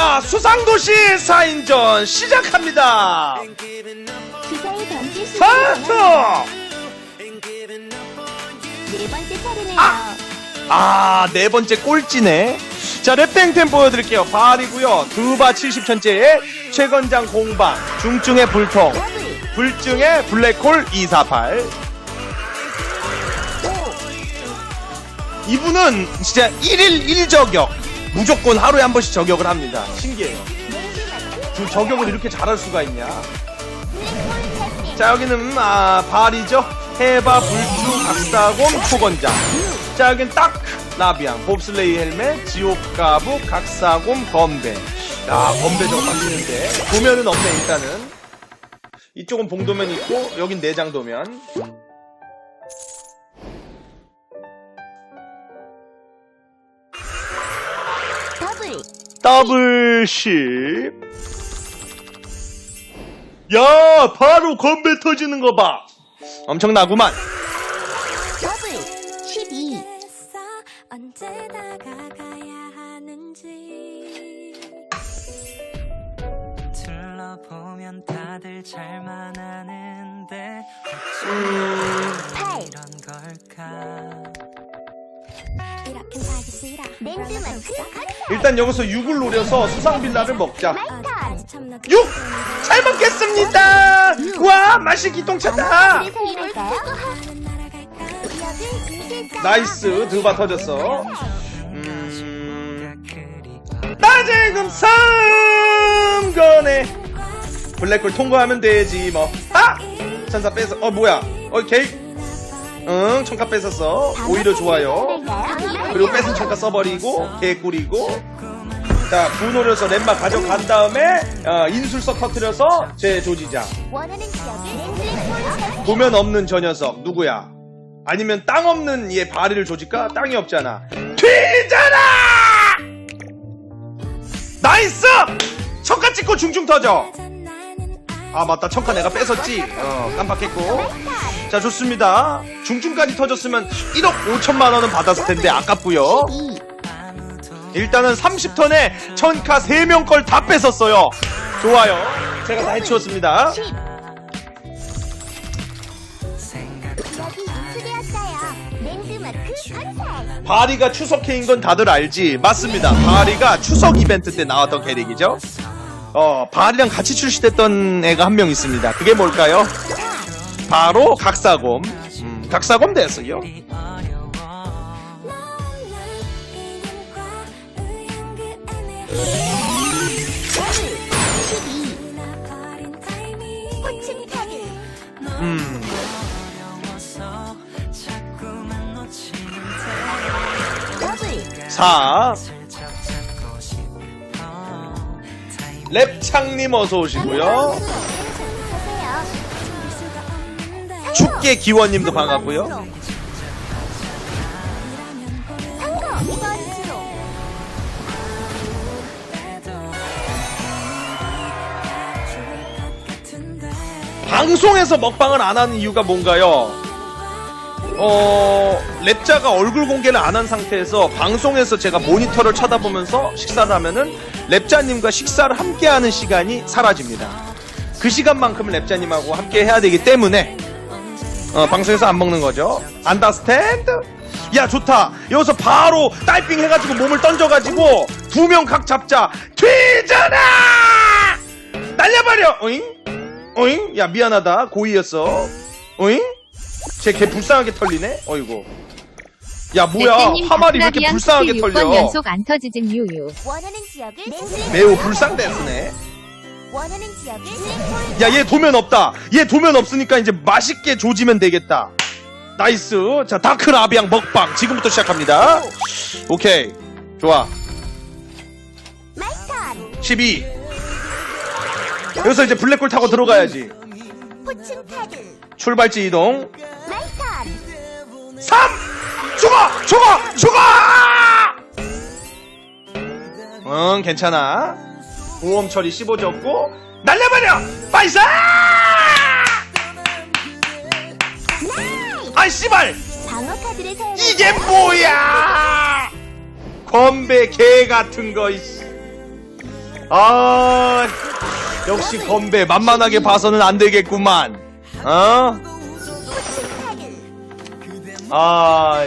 자, 수상도시 4인전 시작합니다. 스타트! 네 번째 차례네요. 아, 네 번째 꼴찌네. 자, 랩땡템 보여드릴게요. 발이고요. 두바 70천째의 최건장 공방, 중증의 불통, 불증의 블랙홀 248. 이분은 진짜 1일 1저격. 무조건 하루에 한 번씩 저격을 합니다. 신기해요. 그 저격을 이렇게 잘할 수가 있냐. 자, 여기는, 아, 발이죠. 해바, 불주, 각사곰, 초건장. 자, 여긴 딱, 나비앙, 봅슬레이 헬멧, 지옥가부, 각사곰, 건배. 야, 건배 저거 바뀌는데. 도면은 없네, 일단은. 이쪽은 봉도면 있고, 여긴 내장도면. 더블, 더블 십. 야, 바로 건배 터지는 거 봐. 엄청나구만. 더블, 12, 했어 언제 다가가야 하는지 둘러보면 다들 잘만 하는데 음, 8, 이런 걸까 이렇게 살기 싫어 랜드마크, 일단 여기서 6을 노려서 수상빌라를 먹자. 마이탄, 6! 잘 먹겠습니다! 와, 맛이 기똥차다! 나이스, 드바 터졌어. 음, 나 지금 3건에 블랙홀 통과하면 되지, 뭐. 아! 천사 뺏어, 어, 뭐야. 어, 게이. 응, 청카 뺏었어. 오히려 좋아요. 그리고 뺏은 청카 써버리고, 개꿀이고. 자, 부 노려서 렘마 가져간 다음에, 어, 인술서 터트려서 제 조지자. 도면 없는 저 녀석 누구야? 아니면 땅 없는 얘 바리를 조질까? 땅이 없잖아. 튀잖아! 나이스! 청카 찍고 중중 터져. 아 맞다 청카 내가 뺏었지. 어 깜빡했고. 자 좋습니다. 중중까지 터졌으면 1억 5천만 원은 받았을 텐데 아깝고요. 2, 일단은 30턴에 천카 3명 걸 다 뺏었어요. 좋아요. 제가 다 해치웠습니다. 10, 생각 여기 인수되었어요. 랜드마크 건설, 바리가 추석 해인 건 다들 알지? 맞습니다. 바리가 추석 이벤트 때 나왔던 캐릭이죠. 어, 바리랑 같이 출시됐던 애가 한 명 있습니다. 그게 뭘까요? 바로 각사곰. 음, 각사곰 됐어요. 이 어려워 더블, 12, 호칭 카드, 음, 어 랩창님 어서 오시고요. 축계 기원님도 반갑고요. 방송에서 먹방을 안 하는 이유가 뭔가요? 어, 랩자가 얼굴 공개를 안 한 상태에서 방송에서 제가 모니터를 쳐다보면서 식사를 하면은 랩자님과 식사를 함께 하는 시간이 사라집니다. 그 시간만큼은 랩자님하고 함께 해야 되기 때문에 어, 방송에서 안 먹는 거죠. 안다스탠드? 야, 좋다. 여기서 바로 딸핑 해가지고 몸을 던져가지고 두 명 각 잡자. 튀잖아! 날려버려! 어잉? 어잉? 야, 미안하다. 고의였어. 어잉? 쟤걔 불쌍하게 털리네? 어이구. 야, 뭐야. 대표님 하말이 왜 이렇게 불쌍하게 스킬 털려? 6번 연속 안 터지진 유유. 원하는 지역을 랜드, 매우 불쌍대스네. 원하는 지역을 블랙홀, 야, 얘 도면 없다. 얘 도면 없으니까 이제 맛있게 조지면 되겠다. 나이스. 자, 다크 라비앙 먹방. 지금부터 시작합니다. 오케이. 좋아. 마이탄, 12. 여기서 이제 블랙홀 타고 들어가야지. 호칭 카드, 출발지 이동. 마이탄, 3! 죽어! 죽어! 죽어! 응, 괜찮아. 보험 처리 씹어줬고, 날려버려! 빠이사! 아이, 씨발! 방어 카드를 사용. 이게 뭐야! 건배 개 같은 거, 이씨. 아 역시 건배 만만하게 봐서는 안 되겠구만 어? 포춘 카드. 아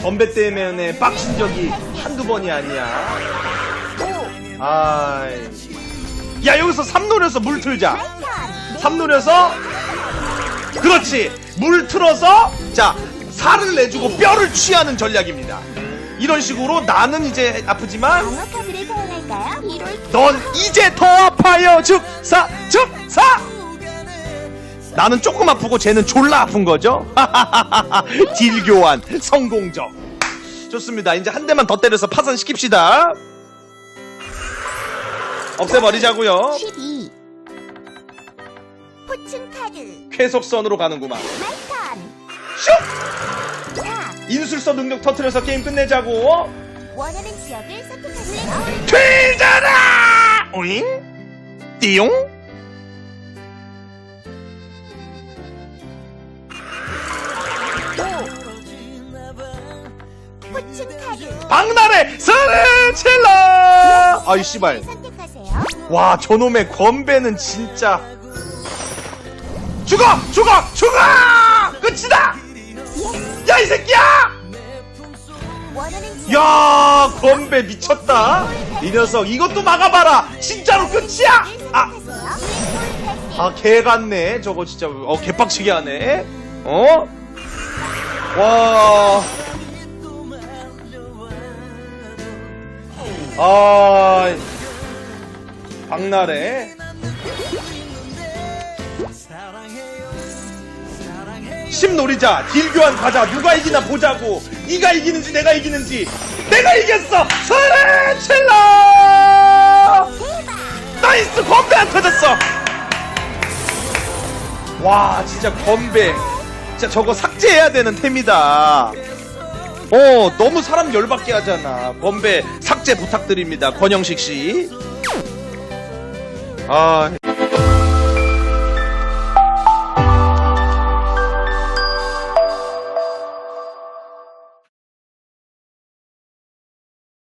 건배 때문에 빡친 적이 한두 번이 아니야. 아이. 야 여기서 삼 노려서 물 틀자. 턴. 삼 노려서? 그렇지. 물 틀어서 자 살을 내주고 뼈를 취하는 전략입니다. 이런 식으로 나는 이제 아프지만 넌 이제 더 아파요. 즉사 즉사 나는 조금 아프고 쟤는 졸라 아픈 거죠? 딜 교환 성공적. 좋습니다. 이제 한 대만 더 때려서 파산시킵시다. 없애버리자고요. 12. 포춘 카드. 쾌속선으로 가는구만. 말턴. 슉! 4. 인술서 능력 터트려서 게임 끝내자고. 원하는 지역을 선택하세요. 되잖아 오잉? 띠용 박나래 스르칠러 아이 씨발. 와 저놈의 건배는 진짜 죽어 죽어 죽어 끝이다 야 이 새끼야. 야 건배 미쳤다 이 녀석 이것도 막아봐라 진짜로 끝이야 아. 아, 개 같네. 저거 진짜, 어, 개빡치게 하네. 어? 와. 아, 박나래. 심노리자, 딜교환 가자. 누가 이기나 보자고. 네가 이기는지 내가 이기는지. 내가 이겼어! 서래 첼러! 나이스! 건배 안 터졌어! 와 진짜 건배 진짜 저거 삭제해야 되는 템이다 어 너무 사람 열받게 하잖아. 건배 삭제 부탁드립니다 권영식 씨 아